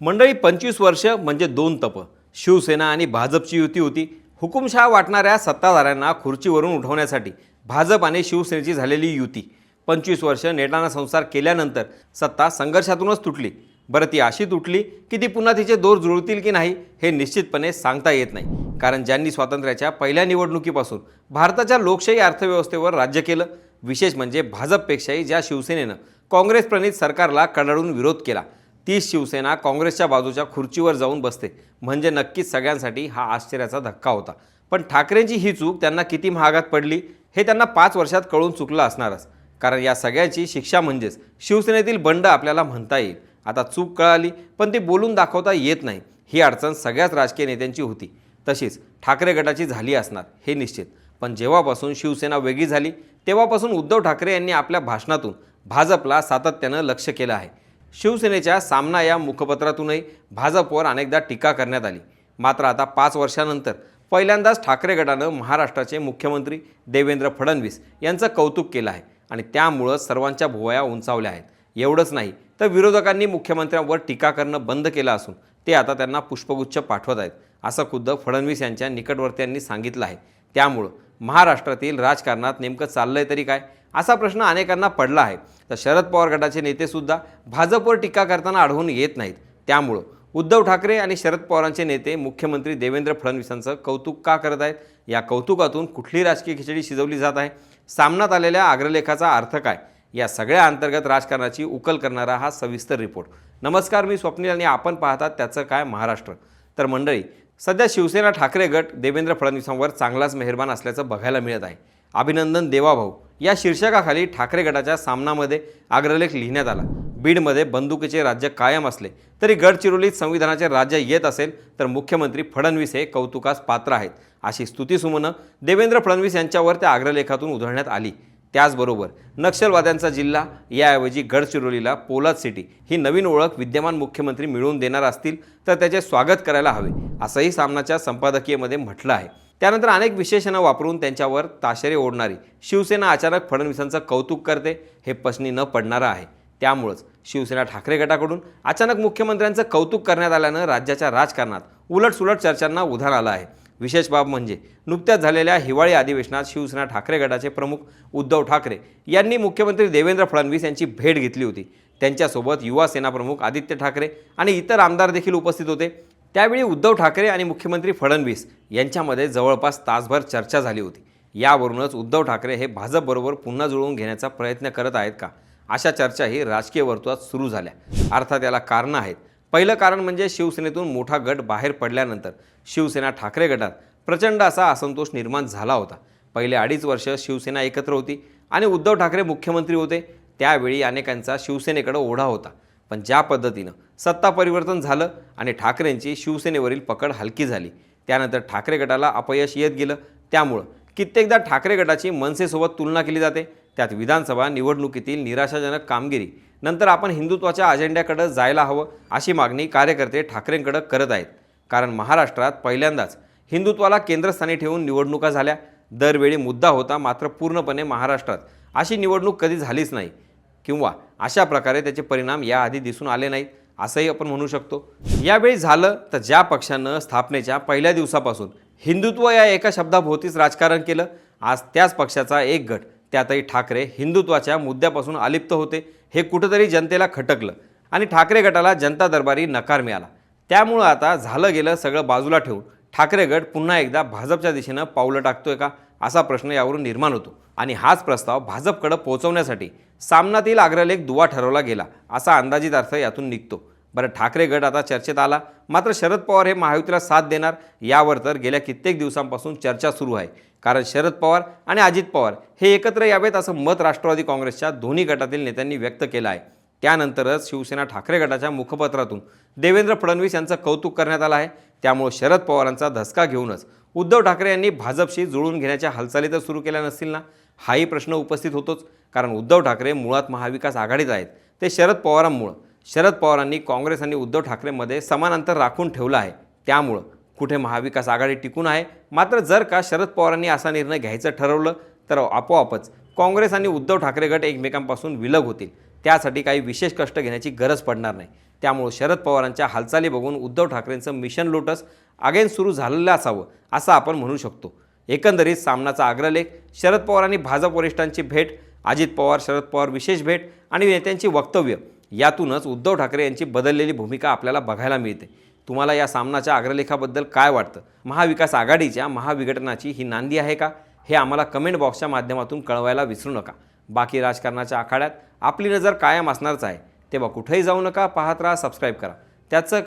मंडळी पंचवीस वर्ष म्हणजे दोन तप. शिवसेना आणि भाजपची युती होती. हुकुमशहा वाटणाऱ्या सत्ताधाऱ्यांना खुर्चीवरून उठवण्यासाठी भाजप आणि शिवसेनेची झालेली युती. पंचवीस वर्ष नेटाना संसार केल्यानंतर सत्ता संघर्षातूनच तुटली. बरं ती अशी तुटली की ती पुन्हा तिचे दोर जुळतील की नाही हे निश्चितपणे सांगता येत नाही. कारण ज्यांनी स्वातंत्र्याच्या पहिल्या निवडणुकीपासून भारताच्या लोकशाही अर्थव्यवस्थेवर राज्य केलं विशेष म्हणजे भाजपपेक्षाही ज्या शिवसेनेनं काँग्रेस प्रणित सरकारला कडाडून विरोध केला तीच शिवसेना काँग्रेसच्या बाजूच्या खुर्चीवर जाऊन बसते. म्हणजे नक्कीच सगळ्यांसाठी हा आश्चर्याचा धक्का होता. पण ठाकरेंची ही चूक त्यांना किती महागात पडली हे त्यांना पाच वर्षात कळून चुकलं असणारच. कारण या सगळ्याची शिक्षा म्हणजेच शिवसेनेतील बंड आपल्याला म्हणता येईल. आता चूक कळाली पण ती बोलून दाखवता येत नाही. ही अडचण सगळ्याच राजकीय नेत्यांची होती. तशीच ठाकरे गटाची झाली असणार हे निश्चित. पण जेव्हापासून शिवसेना वेगळी झाली तेव्हापासून उद्धव ठाकरे यांनी आपल्या भाषणातून भाजपला सातत्यानं लक्ष केलं आहे. शिवसेनेच्या सामना या मुखपत्रातूनही भाजपवर अनेकदा टीका करण्यात आली. मात्र आता पाच वर्षानंतर पहिल्यांदाच ठाकरे गटानं महाराष्ट्राचे मुख्यमंत्री देवेंद्र फडणवीस यांचं कौतुक केलं आहे आणि त्यामुळं सर्वांच्या भुवया उंचावल्या आहेत. एवढंच नाही तर विरोधकांनी मुख्यमंत्र्यांवर टीका करणं बंद केलं असून ते आता त्यांना पुष्पगुच्छ पाठवत आहेत असं खुद्द फडणवीस यांच्या निकटवर्त्यांनी सांगितलं आहे. त्यामुळं महाराष्ट्रातील राजकारणात नेमकं चाललं आहे तरी काय? असा प्रश्न अनेकांना पडला आहे. तर शरद पवार गटाचे नेतेसुद्धा भाजपवर टीका करताना आढळून येत नाहीत. त्यामुळं उद्धव ठाकरे आणि शरद पवारांचे नेते मुख्यमंत्री देवेंद्र फडणवीसांचं कौतुक का करत आहेत? या कौतुकातून कुठली राजकीय खिचडी शिजवली जात आहे? सामनात आलेल्या अग्रलेखाचा अर्थ काय? या सगळ्या अंतर्गत राजकारणाची उकल करणारा हा सविस्तर रिपोर्ट. नमस्कार मी स्वप्नील आणि आपण पाहतात त्याचं काय महाराष्ट्र. तर मंडळी सध्या शिवसेना ठाकरे गट देवेंद्र फडणवीसांवर चांगलाच मेहरबान असल्याचं बघायला मिळत आहे. अभिनंदन देवाभाऊ. या शीर्षकाखाली ठाकरे गटाच्या सामनामध्ये अग्रलेख लिहिण्यात आला. बीडमध्ये बंदुकीचे राज्य कायम असले तरी गडचिरोलीत संविधानाचे राज्य येत असेल तर मुख्यमंत्री फडणवीस हे कौतुकास पात्र आहेत. अशी स्तुतीसुमनं देवेंद्र फडणवीस यांच्यावर त्या अग्रलेखातून उधळण्यात आली. त्याचबरोबर नक्षलवाद्यांचा जिल्हा याऐवजी गडचिरोलीला पोलाद सिटी ही नवीन ओळख विद्यमान मुख्यमंत्री मिळवून देणार असतील तर त्याचे स्वागत करायला हवे असंही सामनाच्या संपादकीयमध्ये म्हटलं आहे. त्यानंतर अनेक विशेषणं वापरून त्यांच्यावर ताशेरे ओढणारी शिवसेना अचानक फडणवीसांचं कौतुक करते हे पसनी न पडणारं आहे. त्यामुळंच शिवसेना ठाकरे गटाकडून अचानक मुख्यमंत्र्यांचं कौतुक करण्यात आल्यानं राज्याच्या राजकारणात उलटसुलट चर्चांना उधाण आलं आहे. विशेष बाब म्हणजे नुकत्याच झालेल्या हिवाळी अधिवेशनात शिवसेना ठाकरे गटाचे प्रमुख उद्धव ठाकरे यांनी मुख्यमंत्री देवेंद्र फडणवीस यांची भेट घेतली होती. त्यांच्यासोबत युवा सेना प्रमुख आदित्य ठाकरे आणि इतर आमदार देखील उपस्थित होते. त्यावेळी उद्धव ठाकरे आणि मुख्यमंत्री फडणवीस यांच्यामध्ये जवळपास तासभर चर्चा झाली होती. यावरूनच उद्धव ठाकरे हे भाजपबरोबर पुन्हा जुळवून घेण्याचा प्रयत्न करत आहेत का? अशा चर्चाही राजकीय वर्तुळात सुरू झाल्या. अर्थात याला कारणं आहेत. पहिलं कारण म्हणजे शिवसेनेतून मोठा गट बाहेर पडल्यानंतर शिवसेना ठाकरे गटात प्रचंड असा असंतोष निर्माण झाला होता. पहिले अडीच वर्ष शिवसेना एकत्र होती आणि उद्धव ठाकरे मुख्यमंत्री होते. त्यावेळी अनेकांचा शिवसेनेकडे ओढा होता. पण ज्या पद्धतीनं सत्ता परिवर्तन झालं आणि ठाकरेंची शिवसेनेवरील पकड हलकी झाली त्यानंतर ठाकरे गटाला अपयश येत गेलं. त्यामुळं कित्येकदा ठाकरे गटाची मनसेसोबत तुलना केली जाते. त्यात विधानसभा निवडणुकीतील निराशाजनक कामगिरी नंतर आपण हिंदुत्वाच्या अजेंड्याकडे जायला हवं अशी मागणी कार्यकर्ते ठाकरेंकडे करत आहेत. कारण महाराष्ट्रात पहिल्यांदाच हिंदुत्वाला केंद्रस्थानी ठेवून निवडणुका झाल्या. दरवेळी मुद्दा होता मात्र पूर्णपणे महाराष्ट्रात. अशी निवडणूक कधी झालीच नाही. किंवा अशा प्रकारे त्याचे परिणाम याआधी दिसून आले नाहीत असंही आपण म्हणू शकतो. यावेळी झालं तर ज्या पक्षानं स्थापनेच्या पहिल्या दिवसापासून हिंदुत्व या एका शब्दाभोवतीच राजकारण केलं आज त्याच पक्षाचा एक गट त्यातही ठाकरे हिंदुत्वाच्या मुद्द्यापासून अलिप्त होते. हे कुठंतरी जनतेला खटकलं आणि ठाकरे गटाला जनता दरबारी नकार मिळाला. त्यामुळं आता झालं गेलं सगळं बाजूला ठेवून. ठाकरे गट पुन्हा एकदा भाजपच्या दिशेनं पावलं टाकतोय का? असा प्रश्न यावरून निर्माण होतो. आणि हाच प्रस्ताव भाजपकडं पोहोचवण्यासाठी सामनातील अग्रलेख दुवा ठरवला गेला असा अंदाजित अर्थ यातून निघतो. बरं ठाकरे गट आता चर्चेत आला. मात्र शरद पवार हे महायुतीला साथ देणार यावर तर गेल्या कित्येक दिवसांपासून चर्चा सुरू आहे. कारण शरद पवार आणि अजित पवार हे एकत्र यावेत असं मत राष्ट्रवादी काँग्रेसच्या दोन्ही गटातील नेत्यांनी व्यक्त केलं आहे. त्यानंतरच शिवसेना ठाकरे गटाच्या मुखपत्रातून देवेंद्र फडणवीस यांचं कौतुक करण्यात आलं आहे. त्यामुळे शरद पवारांचा धसका घेऊनच उद्धव ठाकरे यांनी भाजपशी जुळून घेण्याच्या हालचाली तर सुरू केल्या नसतील ना? हाही प्रश्न उपस्थित होतोच. कारण उद्धव ठाकरे मुळात महाविकास आघाडीत आहेत. ते शरद पवारांमुळं. शरद पवारांनी काँग्रेस आणि उद्धव ठाकरेमध्ये समान अंतर राखून ठेवलं आहे. त्यामुळं कुठे महाविकास आघाडी टिकून आहे? मात्र जर का शरद पवारांनी असा निर्णय घ्यायचं ठरवलं तर आपोआपच काँग्रेस आणि उद्धव ठाकरे गट एकमेकांपासून विलग होतील. त्यासाठी काही विशेष कष्ट घेण्याची गरज पडणार नाही. त्यामुळं शरद पवारांच्या हालचाली बघून उद्धव ठाकरेंचं मिशन लोटस अगेन सुरू झालेलं असावं असं आपण म्हणू शकतो. एकंदरीत सामनाचा अग्रलेख शरद पवार आणि भाजप वरिष्ठांची भेट अजित पवार शरद पवार विशेष भेट आणि नेत्यांची वक्तव्य यातूनच उद्धव ठाकरे यांची बदललेली भूमिका आपल्याला बघायला मिळते. तुम्हाला या सामनाच्या अग्रलेखाबद्दल काय वाटतं? महाविकास आघाडीच्या महाविघटनाची ही नांदी आहे का? हे आम्हाला कमेंट बॉक्सच्या माध्यमातून कळवायला विसरू नका. बाकी राजकारणाच्या आखाड्यात आपली नजर कायम असणारच आहे. तेव्हा कुठेही जाऊ नका पाहत राहा सबस्क्राईब करा. त्याचं